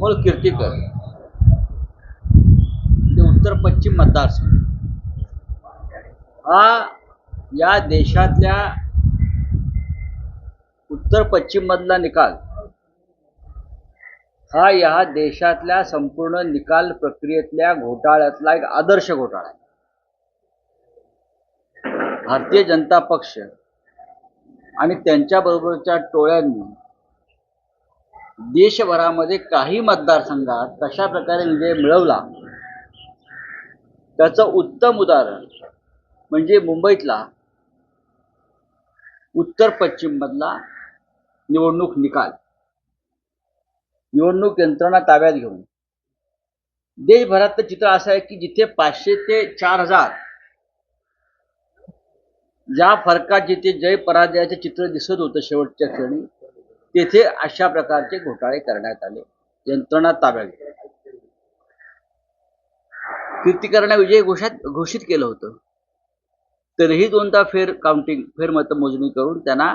अमोल कीर्तीकर. ते उत्तर पश्चिम मतदारसंघ. हा या देशातल्या उत्तर पश्चिम मधला निकाल हा या देशातल्या संपूर्ण निकाल प्रक्रियेतल्या घोटाळ्यातला एक आदर्श घोटाळा आहे. भारतीय जनता पक्ष आणि त्यांच्याबरोबरच्या टोळ्यांनी देशभरामध्ये काही मतदारसंघात कशा प्रकारे विजय मिळवला. त्याचं उत्तम उदाहरण म्हणजे मुंबईतला उत्तर पश्चिम मधला निवडणूक निकाल. निवडणूक यंत्रणा ताब्यात घेऊन. देशभरातलं चित्र असं आहे की जिथे पाचशे ते चार हजार ज्या फरकात जिथे जय पराजयाचे चित्र दिसत होतं शेवटच्या क्षणी तेथे अशा प्रकारचे घोटाळे करण्यात आले. यंत्रणा ताब्यात घेतली. विजय घोषात घोषित केलं होतं. तरीही दोनदा फेर काउंटिंग फेर मतमोजणी करून त्यांना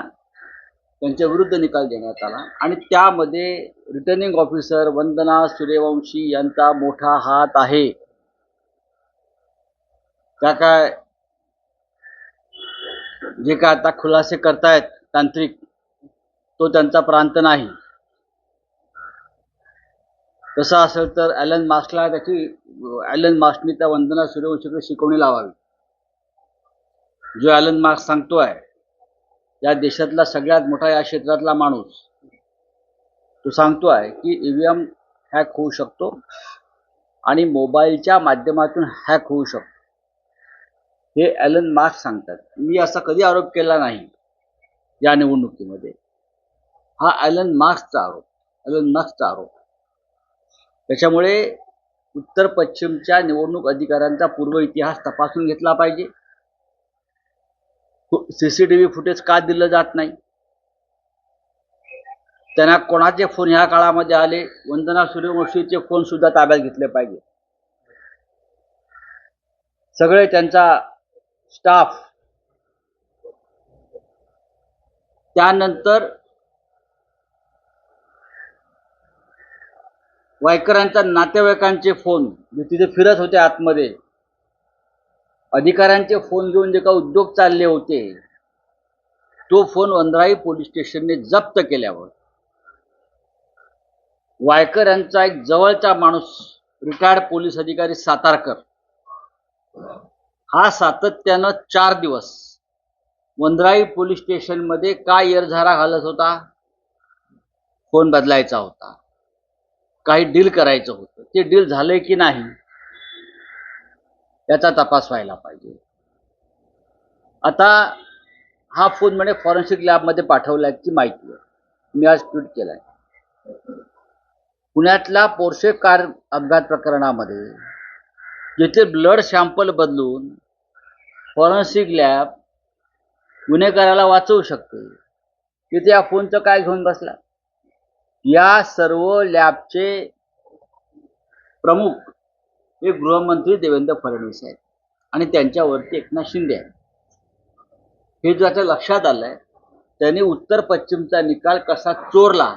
त्यांच्या विरुद्ध निकाल देण्यात आला. आणि त्यामध्ये रिटर्निंग ऑफिसर वंदना सूर्यवंशी यांचा मोठा हात आहे. त्या काय? जे काय आता खुलासे करतायत तांत्रिक तो त्यांचा प्रांत नाही. तसं असेल तर ॲलन मास्कला त्याची ॲलन मास्कनी त्या वंदना सूर्यवंशीकडे शिकवणी लावावी. जो ॲलन मास्क सांगतोय या देशातला सगळ्यात मोठा या क्षेत्रातला माणूस तो सांगतोय की ईव्हीएम हॅक होऊ शकतो आणि मोबाईलच्या माध्यमातून हॅक होऊ शकतो. हे ॲलन मास्क सांगतात. मी असा कधी आरोप केला नाही या निवडणुकीमध्ये. हा ॲलन मार्क्सचा आरोप. ॲलन मार्क्सचा आरोप. त्याच्यामुळे उत्तर पश्चिमच्या निवडणूक अधिकाऱ्यांचा पूर्व इतिहास तपासून घेतला पाहिजे. सीसीटीव्ही फुटेज का दिलं जात नाही? त्यांना कोणाचे फोन ह्या काळामध्ये आले? वंदना सूर्यवंशीचे फोन सुद्धा ताब्यात घेतले पाहिजे. सगळे त्यांचा स्टाफ त्यानंतर वायकरांच्या नातेवाईकांचे फोन जे तिथे फिरत होते आतमध्ये. अधिकाऱ्यांचे फोन घेऊन जे का उद्योग चालले होते तो फोन वंद्राई पोलीस स्टेशनने जप्त केल्यावर वायकर यांचा एक जवळचा माणूस रिटायर्ड पोलीस अधिकारी सातारकर हा सातत्यानं चार दिवस वंद्राई पोलीस स्टेशनमध्ये काय एरझारा घालत होता? फोन बदलायचा होता. काही डील करायचं होतं. ते डील झालंय की नाही याचा तपास व्हायला पाहिजे. आता हा फोन म्हणे फॉरेन्सिक लॅबमध्ये पाठवल्याची माहिती आहे मी आज ट्विट केलाय. पुण्यातल्या पोर्शे कार अपघात प्रकरणामध्ये जिथे ब्लड सॅम्पल बदलून फॉरेन्सिक लॅब गुन्हेगाराला वाचवू शकते तिथे या फोनचं काय घेऊन बसला? या सर्व लॅबचे प्रमुख हे गृहमंत्री देवेंद्र फडणवीस आहेत. आणि त्यांच्यावरती एकनाथ शिंदे आहेत. हे जो आता लक्षात आलंय त्यांनी उत्तर पश्चिमचा निकाल कसा चोरला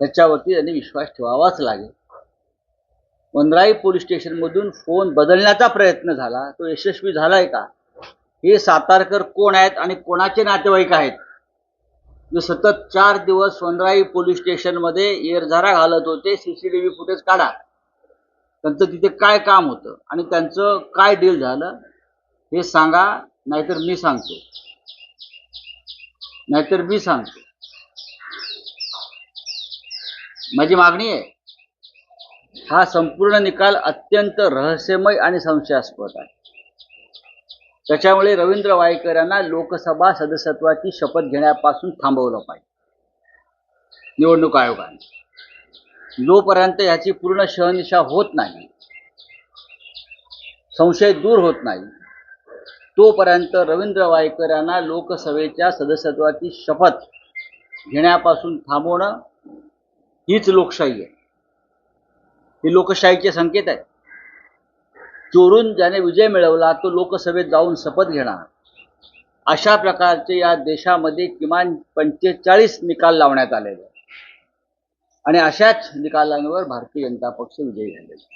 त्याच्यावरती त्यांनी विश्वास ठेवावाच लागेल. वनराई पोलीस स्टेशनमधून फोन बदलण्याचा प्रयत्न झाला तो यशस्वी झालाय का? हे सातारकर कोण आहेत आणि कोणाचे नातेवाईक आहेत? मी सतत चार दिवस वनराई पोलीस स्टेशनमध्ये एरझारा घालत होते सीसीटीव्ही फुटेज काढा. त्यांचं तिथे काय काम होतं आणि त्यांचं काय डील झालं हे सांगा नाहीतर मी सांगतो. नाहीतर मी सांगतो. माझी मागणी आहे हा संपूर्ण निकाल अत्यंत रहस्यमय आणि संशयास्पद आहे. त्याच्यामुळे रवींद्र वायकर यांना लोकसभा सदस्यत्वाची शपथ घेण्यापासून थांबवलं पाहिजे. निवडणूक आयोगाने. जोपर्यंत याची पूर्ण शहनिशा होत नाही संशय दूर होत नाही तोपर्यंत रवींद्र वायकर यांना लोकसभेच्या सदस्यत्वाची शपथ घेण्यापासून थांबवणं हीच लोकशाही आहे. ही लोकशाहीचे संकेत आहेत. चोरून ज्याने विजय मिळवला तो लोकसभेत जाऊन शपथ घेणार. अशा प्रकारचे या देशामध्ये किमान पंचेचाळीस निकाल लावण्यात आलेले आणि अशाच निकालांवर भारतीय जनता पक्ष विजयी झालेला